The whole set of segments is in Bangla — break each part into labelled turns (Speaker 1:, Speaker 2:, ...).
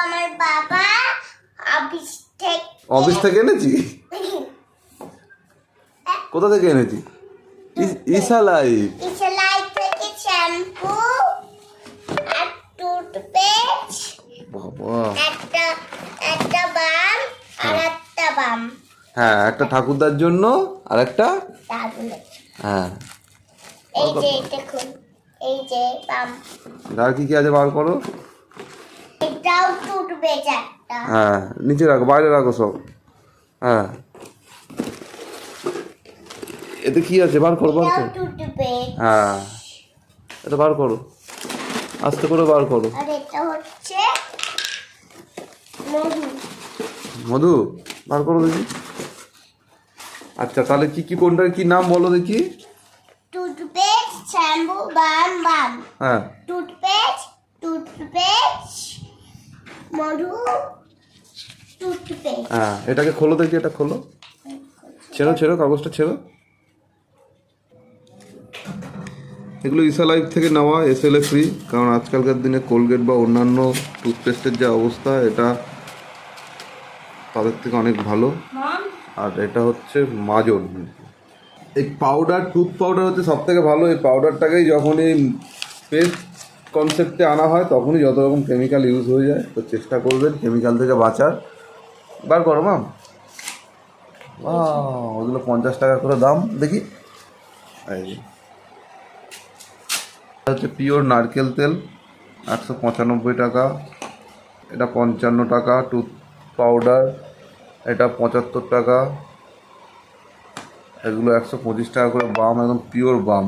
Speaker 1: আমার বাবা অফিস থেকে
Speaker 2: অফিস থেকে এনেছি? কোথা থেকে এনেছি? ই- ঈশা লাইভ
Speaker 1: থেকে শ্যাম্পু আর টুথপেস্ট
Speaker 2: বাবা।
Speaker 1: একটা একটা বাম আর একটা বাম।
Speaker 2: হ্যাঁ একটা ঠাকুরদার জন্য আর একটা হ্যাঁ।
Speaker 1: এই যে দেখুন এই যে বাম।
Speaker 2: আর কি কি আছে বার করো
Speaker 1: এটাও
Speaker 2: হ্যাঁ নিচে রাখো বাইরে রাখো সব। হ্যাঁ। এতে কি আছে? বার করো বার করো। হ্যাঁ। এটা বার করো। আস্তে করে বার করো।
Speaker 1: আর এটা হচ্ছে মধু।
Speaker 2: মধু বার করো দেখি। আচ্ছা তাহলে কি কি কোনটার কি নাম বলো দেখি।
Speaker 1: টুথপেস্ট শ্যাম্পু বাম বাম।
Speaker 2: হ্যাঁ
Speaker 1: টুথপেস্ট টুথপেস্ট মধু টুথপেস্ট
Speaker 2: হ্যাঁ এটাকে খোলো দেখি এটা খোলো। ছেড়ো ছেড়ো কাগজটা ছেড়ো। এগুলো ইসা লাইফ থেকে নেওয়া এসএলএ ফ্রি কারণ আজকালকার দিনে কোলগেট বা অন্যান্য টুথপেস্টের যে অবস্থা এটা তাদের থেকে অনেক ভালো। আর এটা হচ্ছে মাজন। এই পাউডার টুথ পাউডার হচ্ছে সব থেকে ভালো। এই পাউডারটাকেই যখন এই পেস্ট কনসেপ্টে আনা হয়, তখনই যত রকম কেমিক্যাল ইউজ হয়ে যায়, তো চেষ্টা করবেন কেমিক্যাল থেকে বাঁচার। বার করো মাম ওগুলো পঞ্চাশ টাকা করে দাম, দেখি। হচ্ছে পিওর নারকেল তেল একশো পঁচানব্বই টাকা। এটা পঞ্চান্ন টাকা টুথ পাউডার এটা পঁচাত্তর টাকা। এগুলো একশো পঁচিশ টাকা করে, বাম, একদম পিওর বাম।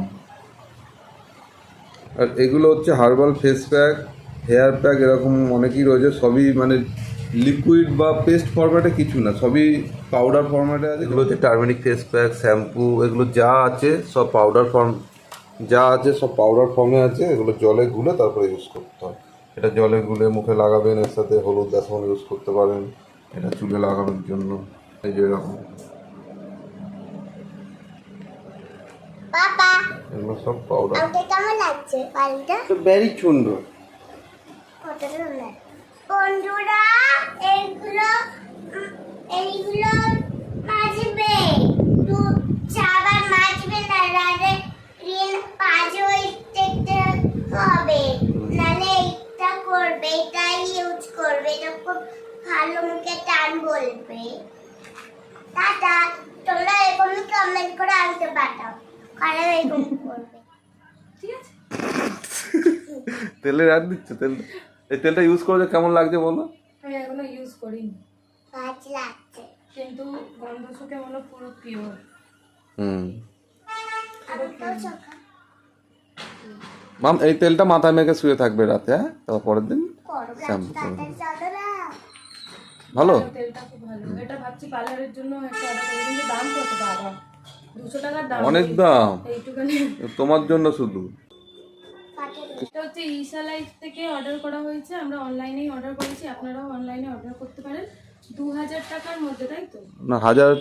Speaker 2: আর এগুলো হচ্ছে herbal face pack hair pack এরকম অনেকই রয়েছে। সবই মানে লিকুইড বা পেস্ট ফরম্যাটে কিছু না সবই পাউডার ফরম্যাটে আছে। এগুলো হচ্ছে টার্মেরিক ফেস প্যাক শ্যাম্পু এগুলো যা আছে সব পাউডার ফর্ম যা আছে সব পাউডার ফর্মে আছে এগুলো জলে গুলে তারপরে ইউজ করতে হয়। এটা জলে গুলে মুখে লাগাবেন এর সাথে হলুদ বেসন ইউজ করতে পারেন এটা চুলে লাগানোর জন্য। এই যে এরকম।
Speaker 1: বাবা
Speaker 2: এগুলো সব পাউডার
Speaker 1: আমাকে কেমন লাগছে পালটা
Speaker 2: ভেরি সুন্দর।
Speaker 1: বন্ধুরা এইগুলো এইগুলো মাজবে দু চাবার মাজবে না রাতে রিন পাঁচই দেখতে হবে। নালে এটা করবে এটাই ইউজ করবে। এটা খুব ভালো মুখে টান বলবে। টাটা। তোমরা এরকম কমেন্ট করে আনতে পাঠাও। কারা এরকম
Speaker 2: তেলের অ্যাড দিচ্ছে তেল এই তেলটা ইউজ করে কেমন লাগছে বলো।
Speaker 3: আমি এখনও ইউজ
Speaker 1: লাগছে।
Speaker 3: কিন্তু গন্ধ শুকে হলো পুরো পিওর
Speaker 2: হুম। মাম এই তেলটা মাথায় মেখে শুয়ে থাকবে রাতে হ্যাঁ? তারপর পরের দিন? শ্যাম্পু করব। ভালো?
Speaker 3: তেলটা খুব ভালো। এটা ভাবছি পার্লারের জন্য একটা অর্ডার করে কিন্তু দাম কত বাবা দুশো টাকার দাম
Speaker 2: অনেক দাম? তোমার জন্য শুধু।
Speaker 3: এটা হচ্ছে ঈশা লাইফ থেকে অর্ডার করা হয়েছে। আমরা অনলাইনেই অর্ডার করেছি আপনারাও অনলাইনে অর্ডার করতে পারেন। দু হাজার টাকার মধ্যে তাই তো?
Speaker 2: না হাজার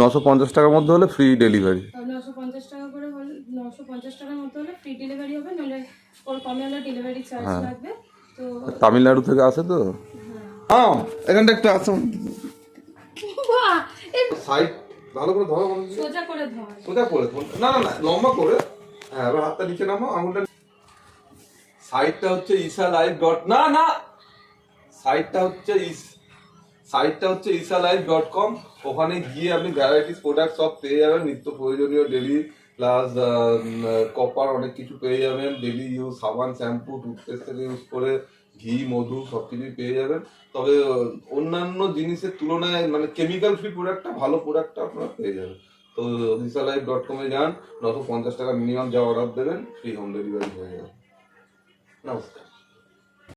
Speaker 2: নশো পঞ্চাশ টাকার মধ্যে হলে ফ্রি ডেলিভারি
Speaker 3: নশো পঞ্চাশ টাকা করে হলে নশো পঞ্চাশ টাকার মধ্যে হলে ফ্রি ডেলিভারি হবে নইলে ওর কমে হলে ডেলিভারি চার্জ লাগবে। তো
Speaker 2: তামিলনাড়ু থেকে আসে তো? হ্যাঁ। এখানটা একটু আসুন। সাইড ভালো করে ধরো।
Speaker 3: সোজা করে ধর।
Speaker 2: সোজা করে না না না লম্বা করে। হ্যাঁ এবার হাতটা নিচে নামো আঙুলটা সাইডটা হচ্ছে ঈশা লাইভ ডট না না, সাইটটা হচ্ছে সাইটটা হচ্ছে ঈশা লাইভ ডট কম ওখানে গিয়ে আপনি ভ্যারাইটিস প্রোডাক্ট সব পেয়ে যাবেন, নিত্য প্রয়োজনীয় ডেলি প্লাস কপার অনেক কিছু পেয়ে যাবেন ডেলি ইউজ সাবান শ্যাম্পু টুথপেস্ট থেকে ইউজ করে ঘি, মধু সব কিছুই পেয়ে যাবেন। তবে অন্যান্য জিনিসের তুলনায় মানে কেমিক্যাল ফ্রি প্রোডাক্টটা ভালো প্রোডাক্টটা আপনারা পেয়ে যাবেন। তো দিশা লাইভ ডট কমে যান নশো পঞ্চাশ টাকা মিনিমাম যা অর্ডার দেবেন ফ্রি হোম ডেলিভারি হয়ে যাবে। Não.